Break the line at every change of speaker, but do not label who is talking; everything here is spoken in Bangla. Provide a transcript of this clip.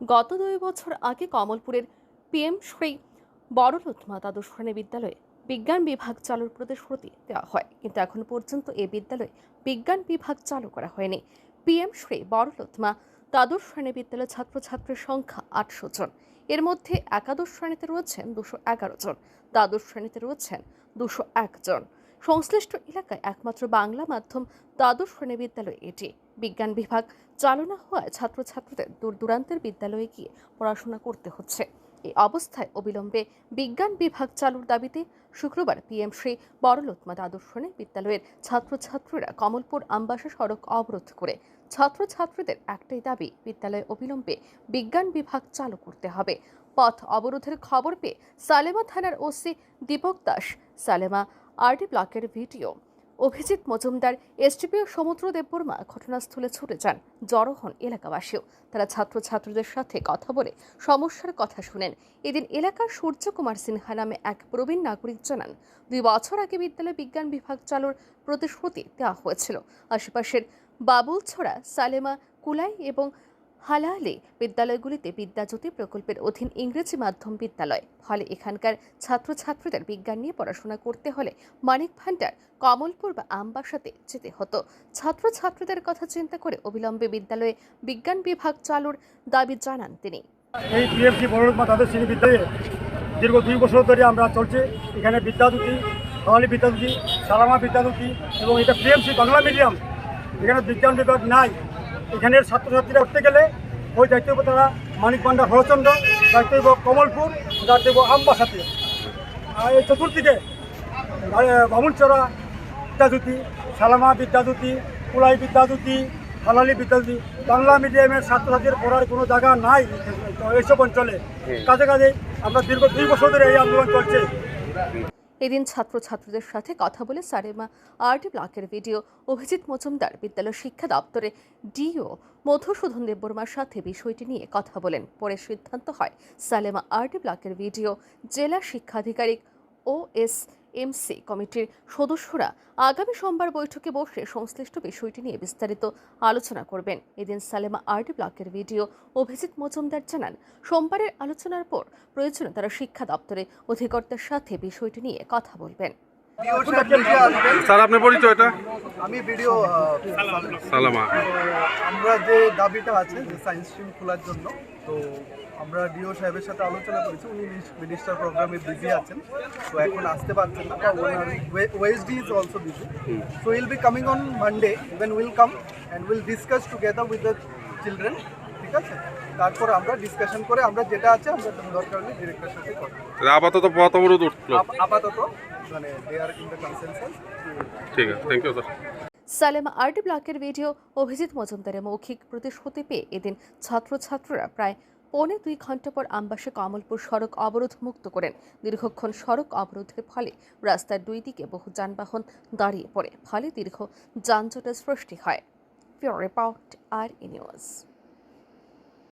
গত দুই বছর আগে কমলপুরের পিএম শ্রী বড়লোৎমা দ্বাদশ শ্রেণি বিদ্যালয়ে বিজ্ঞান বিভাগ চালুর প্রতিশ্রুতি দেওয়া হয়। কিন্তু এখন পর্যন্ত এই বিদ্যালয়ে বিজ্ঞান বিভাগ চালু করা হয়নি। পিএম শ্রী বড়লোৎমা দ্বাদশ শ্রেণি বিদ্যালয়ের ছাত্রছাত্রীর সংখ্যা আটশো জন। এর মধ্যে একাদশ শ্রেণীতে রয়েছেন দুশো এগারো জন। দ্বাদশ শ্রেণীতে রয়েছেন দুশো একজন সংশ্লিষ্ট এলাকায় একমাত্র বাংলা মাধ্যম দ্বাদশ শ্রেণি বিদ্যালয় এটি। বিজ্ঞান বিভাগ চালনা হওয়ায় ছাত্রছাত্রীদের দূর দূরান্তের বিদ্যালয়ে গিয়ে পড়াশোনা করতে হচ্ছে। এই অবস্থায় অবিলম্বে বিজ্ঞান বিভাগ চালুর দাবিতে শুক্রবার পিএম শ্রী বড়লোতমা দ্বাদশ শ্রেণি বিদ্যালয়ের ছাত্রছাত্রীরা কমলপুর আমবাসা সড়ক অবরোধ করে ছাত্রছাত্রীদের একটাই দাবি, বিদ্যালয়ে অবিলম্বে বিজ্ঞান বিভাগ চালু করতে হবে। পথ অবরোধের খবর পেয়ে সালেমা থানার ওসি দীপক দাস, সালেমা আরডি ব্লকের ভিডিও। অভিজিৎ মজুমদার, এসডিপিও সমুদ্র দেববর্মা ঘটনাস্থলে ছুটে যান জড়ো হন এলাকাবাসীও। তারা ছাত্রছাত্রীদের সাথে কথা বলে সমস্যার কথা শুনেন। এদিন এলাকার সূর্যকুমার সিনহা নামে এক প্রবীণ নাগরিক জানান, দুই বছর আগে বিদ্যালয় বিজ্ঞান বিভাগ চালুর প্রতিশ্রুতি দেওয়া হয়েছিল। আশেপাশের বাবুলছড়া, সালেমা, কুলাই এবং হালাহালি বিদ্যালয়গুলিতে বিদ্যাজ্যোতি প্রকল্পের অধীন ইংরেজি মাধ্যম বিদ্যালয়। ফলে এখানকার ছাত্রছাত্রীদের বিজ্ঞান নিয়ে পড়াশোনা করতে হলে মানিক ভান্ডার কমলপুর বা আমবাসাতে যেতে হতো। ছাত্রছাত্রীদের কথা চিন্তা করে অবিলম্বে বিদ্যালয়ে বিজ্ঞান বিভাগ চালুর দাবি জানান তিনি।
এই পিএফসি বড়মা তাদের শ্রেণি দীর্ঘ দুই বছর ধরে আমরা চলছে। এখানে বিদ্যাদূতি বাঙালি বিদ্যাদূতি সালামা বিদ্যাদূতি এবং এটা পিএমসি বাংলা মিডিয়াম এখানে বিজ্ঞান বিভাগ নাই। এখানের ছাত্রছাত্রীরা উঠতে গেলে ওই দায়িত্ব হইব তারা মানিক ভান্ডার হরচন্দ্র দায়িত্ব হইব কমলপুর দায়িত্ব হইব আমবাসাতে আর এই চতুর্দিকে বামুনচড়া বিদ্যাদূতি সালামা বিদ্যাদূতি কুলাই বিদ্যাদূতি হালালি বিদ্যাদূতি বাংলা মিডিয়ামের ছাত্রছাত্রীর পড়ার কোনো জায়গা নাই এইসব অঞ্চলে। কাজে কাজে আমরা দীর্ঘ দুই বছর ধরে এই আন্দোলন চলছে।
এদিন ছাত্রছাত্রীদের সাথে কথা বলে সারেমা ডি ব্লকের ভিডিও অভিজিৎ মজুমদার বিদ্যালয় শিক্ষা দপ্তরে ডিও মধুসূদন দেববর্মার সাথে বিষয়টি নিয়ে কথা বলেন। পরে সিদ্ধান্ত হয় সালেমা আরটি ব্লকের ভিডিও জেলা শিক্ষাধিকারিক ও এস এমসি কমিটির সদস্যরা আগামী সোমবার বৈঠকে বসে সংশ্লিষ্ট বিষয়টি নিয়ে বিস্তারিত আলোচনা করবেন। এদিন সালেমা আর্ট ব্লকের ভিডিও অভিজিৎ মজুমদার জানান, সোমবারের আলোচনার পর প্রয়োজনে তারা শিক্ষা দপ্তরে অধিকর্তার সাথে বিষয়টি নিয়ে কথা বলবেন।
স্যার, আপনার পরিচয়টা?
আমি ভিডিও
সালামা।
আমরা যে দাবিটা আছে যে সায়েন্স স্ট্রিম খোলার জন্য তো আমরা ডিও সাহেবের সাথে আলোচনা করেছি উনি মিনিস্টার প্রোগ্রামে বিজি আছেন তো এখন আসতে পারছেন না বা OSD is also busy so will be coming on Monday even will come and will discuss together with the children ঠিক আছে? তারপর আমরা ডিসকাশন করে আমরা যেটা আছে আমরা দরকার হলে ডিরেক্টরের সাথে কথা
আপাতত পথ অবরোধ উঠল।
আপাতত মানে they are in the consensus
ঠিক আছে thank you sir
Salema RD ব্লকের ভিডিও অভিজিৎ মজুমদারের মৌখিক প্রতিশ্রুতি পেয়ে এদিন ছাত্রছাত্রীরা প্রায় পৌনে দুই ঘণ্টা পর আমবাসে কমলপুর সড়ক অবরোধ মুক্ত করেন। দীর্ঘক্ষণ সড়ক অবরোধের ফলে রাস্তার দুই দিকে বহু যানবাহন দাঁড়িয়ে পড়ে। ফলে দীর্ঘ যানজটের সৃষ্টি হয়। রিপোর্ট আর নিউজ।